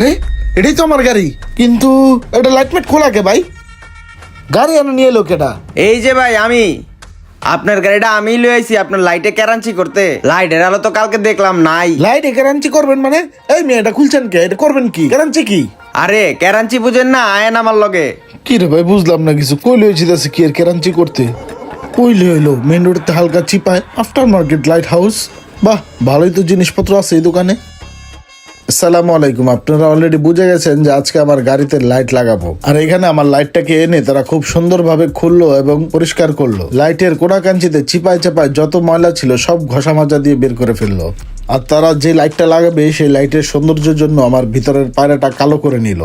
আরে এটাই তো আমার গাড়ি। কিন্তু এটা লাইটমেট খোলা কে ভাই? গাড়ি এনে নিয়ে এলো কেটা এই যে ভাই আমি। আপনার গাড়িটা আমি লয়ে আইছি আপনার লাইটে কেরাঞ্চি করতে। লাইটের আলো তো কালকে দেখলাম নাই। লাইটে কেরাঞ্চি করবেন মানে? এই মেয়ে এটা খুলছেন কে? এটা করবেন কি? কেরাঞ্চি কি? আরে কেরাঞ্চি বুঝেন না আয়েন আমার লগে। কি রে ভাই বুঝলাম না কিছু। কইলে হয়েছে কি এর কেরাঞ্চি করতে? কইলে হইল মেন রোডতে হালকা চিপায়। আফটার মার্কেট লাইট হাউস বাহ ভালোই তো জিনিসপত্র আছে এই দোকানে। আসসালামু আলাইকুম। আপনারা অলরেডি বুঝে গেছেন যে আজকে আমার গাড়িতে লাইট লাগাবো। আর এখানে আমার লাইটটাকে এনে তারা খুব সুন্দরভাবে খুললো এবং পরিষ্কার করল। লাইটের কোনা কাঞ্চিতে চিপায় চাপায় যত ময়লা ছিল সব ঘষা মাজা দিয়ে বের করে ফেলল। আর তারা যে লাইটটা লাগাবে, সেই লাইটের সৌন্দর্যের জন্য আমার ভিতরের পায়রাটা কালো করে নিল।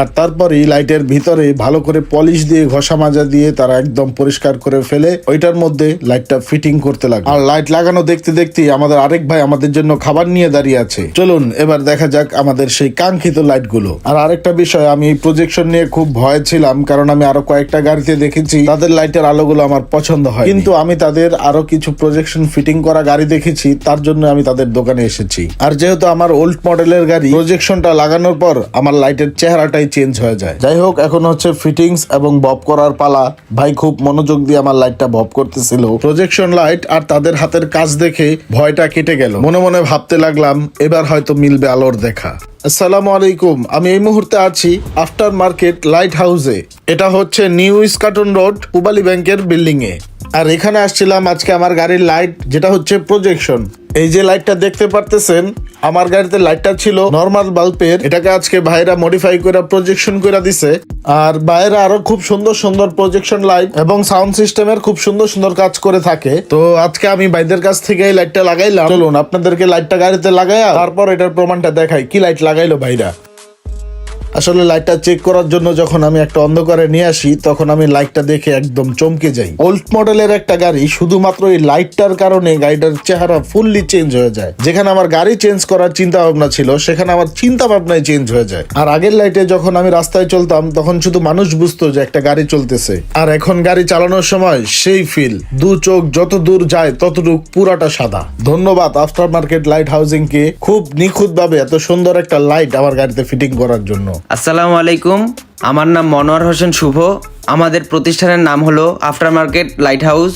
আর তারপরেই লাইটের ভিতরে ভালো করে পলিশ দিয়ে ঘষা মাজা দিয়ে তারা একদম পরিষ্কার করে ফেলে, ওইটার মধ্যে লাইটটা ফিটিং করতে লাগে আর লাইট লাগানো দেখতে দেখতে আমাদের আরেক ভাই আমাদের জন্য খাবার নিয়ে দাঁড়িয়ে আছে। চলুন, এবার দেখা যাক আমাদের সেই কাঙ্ক্ষিত লাইটগুলো। আর আরেকটা বিষয়, আমি এই প্রজেকশন নিয়ে খুব ভয় ছিলাম, কারণ আমি আরও কয়েকটা গাড়িতে দেখেছি, তাদের লাইটের আলোগুলো আমার পছন্দ হয় কিন্তু আমি তাদের আরও কিছু প্রজেকশন ফিটিং করা গাড়ি দেখেছি, তার জন্য আমি তাদের দোকানে এসেছি। আর যেহেতু আমার ওল্ড মডেলের গাড়ি প্রজেকশনটা লাগানোর পর আমার লাইটের চেহারাটাই চেঞ্জ হয়ে যায়। যাই হোক এখন হচ্ছে ফিটিংস এবং বব করার পালা। ভাই খুব মনোযোগ দিয়ে আমার লাইটটা বব করতেছিল। প্রজেকশন লাইট আর তাদের হাতের কাজ দেখে ভয়টা কেটে গেল। মনে মনে ভাবতে লাগলাম এবার হয়তো মিলবে আলোর দেখা। আসসালামু আলাইকুম, আমি এই মুহূর্তে আছি আফটার মার্কেট লাইট হাউসে এটা হচ্ছে নিউ ইস্কাটন রোড, পুবালি ব্যাংকের বিল্ডিং এ আর এখানে আসছিলাম আজকে আমার গাড়ির লাইট, যেটা হচ্ছে প্রজেকশন এই যে লাইটটা দেখতে পারতেছেন, আমার গাড়িতে লাইটটা ছিল নর্মাল বাল্বের এটাকে আজকে ভাইরা মডিফাই করে প্রজেকশন করে দিছে। আর বাইরে আরও খুব সুন্দর সুন্দর প্রজেকশন লাইট এবং সাউন্ড সিস্টেমের খুব সুন্দর সুন্দর কাজ করে থাকে। তো আজকে আমি ভাইদের কাছ থেকে এই লাইটটা লাগাইলাম। চলুন, আপনাদেরকে লাইটটা গাড়িতে লাগাইয়া তারপর এটার প্রমাণটা দেখাই। কি লাইট লাগাইলো ভাইরা আসলে লাইটটা চেক করার জন্য যখন আমি একটা অন্ধকারে নিয়ে আসি, তখন আমি লাইটটা দেখে একদম চমকে যাই। ওল্ড মডেলের একটা গাড়ি, শুধুমাত্র এই লাইটটার কারণে গাড়িটার চেহারা ফুললি চেঞ্জ হয়ে যায়। যেখানে আমার গাড়ি চেঞ্জ করার চিন্তা ভাবনা ছিল, সেখানে আমার চিন্তা ভাবনাই চেঞ্জ হয়ে যায়। আর আগের লাইটে যখন আমি রাস্তায় চলতাম, তখন শুধু মানুষ বুঝতো যে একটা গাড়ি চলতেছে। আর এখন গাড়ি চালানোর সময় সেই ফিল দু চোখ যত দূর যায়, ততটুক পুরাটা সাদা। ধন্যবাদ আফটার মার্কেট লাইট হাউজিং কে খুব নিখুঁত ভাবে এত সুন্দর একটা লাইট আমার গাড়িতে ফিটিং করার জন্য। আসসালামু আলাইকুম। আমার নাম মনোয়ার হোসেন শুভ। আমাদের প্রতিষ্ঠানের নাম হলো আফটার মার্কেট লাইট হাউস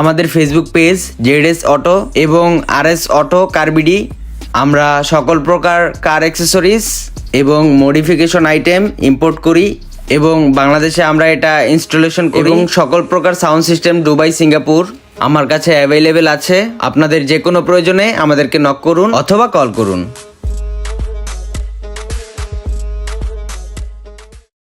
আমাদের Facebook page Z S auto এবং আর এস অটো কারবিডি আমরা সকল প্রকার কার অ্যাক্সেসরিজ এবং মডিফিকেশন আইটেম ইম্পোর্ট করি এবং বাংলাদেশে আমরা এটা ইনস্টলেশন করি। এবং সকল প্রকার সাউন্ড সিস্টেম দুবাই সিঙ্গাপুর আমার কাছে অ্যাভেলেবেল আছে। আপনাদের যে কোনো প্রয়োজনে আমাদেরকে নক করুন অথবা কল করুন।